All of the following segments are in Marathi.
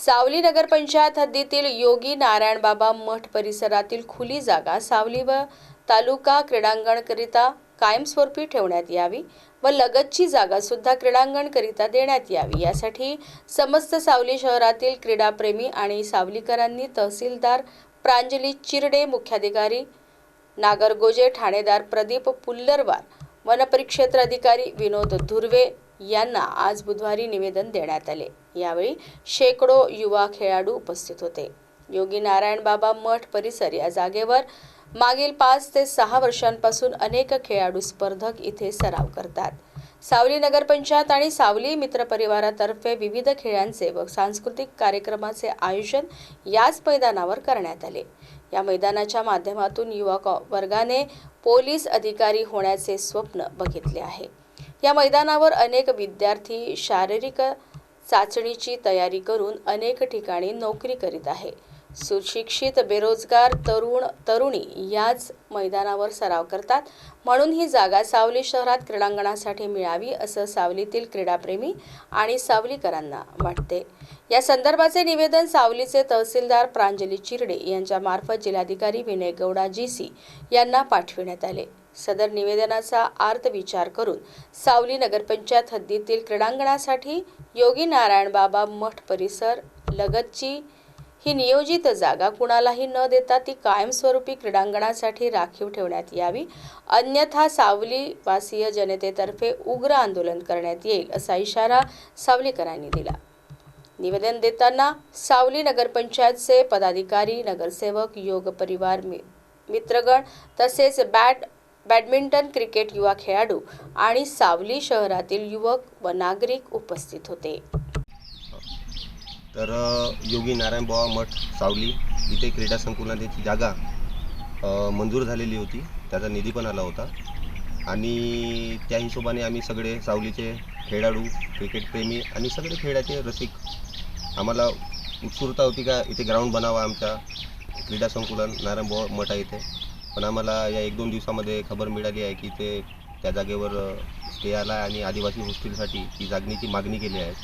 सावली नगरपंचायत हद्दीतील योगी नारायण बाबा मठ परिसरातील खुली जागा सावली व तालुका क्रीडांगणकरिता कायमस्वरूपी ठेवण्यात यावी व लगतची जागा सुद्धा क्रीडांगणकरिता देण्यात यावी. यासाठी समस्त सावली शहरातील क्रीडाप्रेमी आणि सावलीकरांनी तहसीलदार प्रांजली चिरडे मुख्याधिकारी नागरगोजे ठाणेदार प्रदीप पुल्लरवार वनपरिक्षेत्र अधिकारी विनोद धुर्वे यांना आज बुधवारी निवेदन देण्यात आले. यावेळी शेकडो युवा खेळाडू उपस्थित होते. योगी नारायण बाबा मठ परिसर या जागेवर मागील पाच ते सहा वर्षांपासून अनेक खेळाडू स्पर्धक इथे सराव करतात. सावली नगरपंचायत आणि सावली मित्र परिवारातर्फे विविध खेळांचे व सांस्कृतिक कार्यक्रमाचे आयोजन याच मैदानावर करण्यात आले. या मैदानाच्या माध्यमातून युवा कॉ- वर्गाने पोलीस अधिकारी होण्याचे स्वप्न बघितले आहे. या मैदानावर अनेक विद्यार्थी शारीरिक चाचणीची तयारी करून अनेक ठिकाणी नोकरी करीत आहे. सुशिक्षित बेरोजगार तरुण तरुणी याच मैदानावर सराव करतात. म्हणून ही जागा सावली शहरात क्रीडांगणासाठी मिळावी असं सावलीतील क्रीडाप्रेमी आणि सावलीकरांना वाटते. या संदर्भाचे निवेदन सावलीचे तहसीलदार प्रांजली चिरडे यांच्यामार्फत जिल्हाधिकारी विनय गौडा जी सी यांना पाठविण्यात आले. सदर निवेदनाचा आर्त विचार करून सावली नगरपंचायत हद्दीतील क्रीडांगणासाठी योगी नारायण बाबा मठ परिसर लगतची ही नियोजित जागा कुणालाही न देता ती कायमस्वरूपी क्रीडांगणासाठी राखीव ठेवण्यात यावी. अन्यथा सावली वासीय जनतेतर्फे उग्र आंदोलन करण्यात येईल असा इशारा सावलीकरांनी दिला. निवेदन देताना सावली नगरपंचायतचे पदाधिकारी नगरसेवक योग परिवार मि- मित्रगण तसेच बॅट बॅडमिंटन क्रिकेट युवा खेळाडू आणि सावली शहरातील युवक व नागरिक उपस्थित होते. तर योगी नारायण बाबा मठ सावली इथे क्रीडा संकुलाची जागा मंजूर झालेली होती. त्याचा निधी पण आला होता. आणि त्या हिशोबाने आम्ही सगळे सावलीचे खेळाडू क्रिकेटप्रेमी आणि सगळे खेळाचे रसिक आम्हाला उत्सुकता होती का इथे ग्राउंड बनावा आमच्या क्रीडा संकुलन नारायण बाबा मठ आहे इथे. पण आम्हाला या एक दोन दिवसामध्ये खबर मिळाली आहे की ते त्या जागेवर स्टे आला आहे आणि आदिवासी हॉस्टेलसाठी ती जागणीची मागणी केली आहे.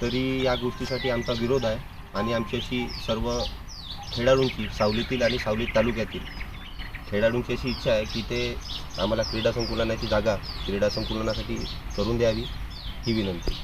तरी या गोष्टीसाठी आमचा विरोध आहे आणि आमच्याशी अशी सर्व खेळाडूंची सावलीतील आणि सावली तालुक्यातील खेळाडूंची अशी इच्छा आहे की ते आम्हाला क्रीडा संकुलनाची जागा क्रीडा संकुलनासाठी करून द्यावी ही विनंती.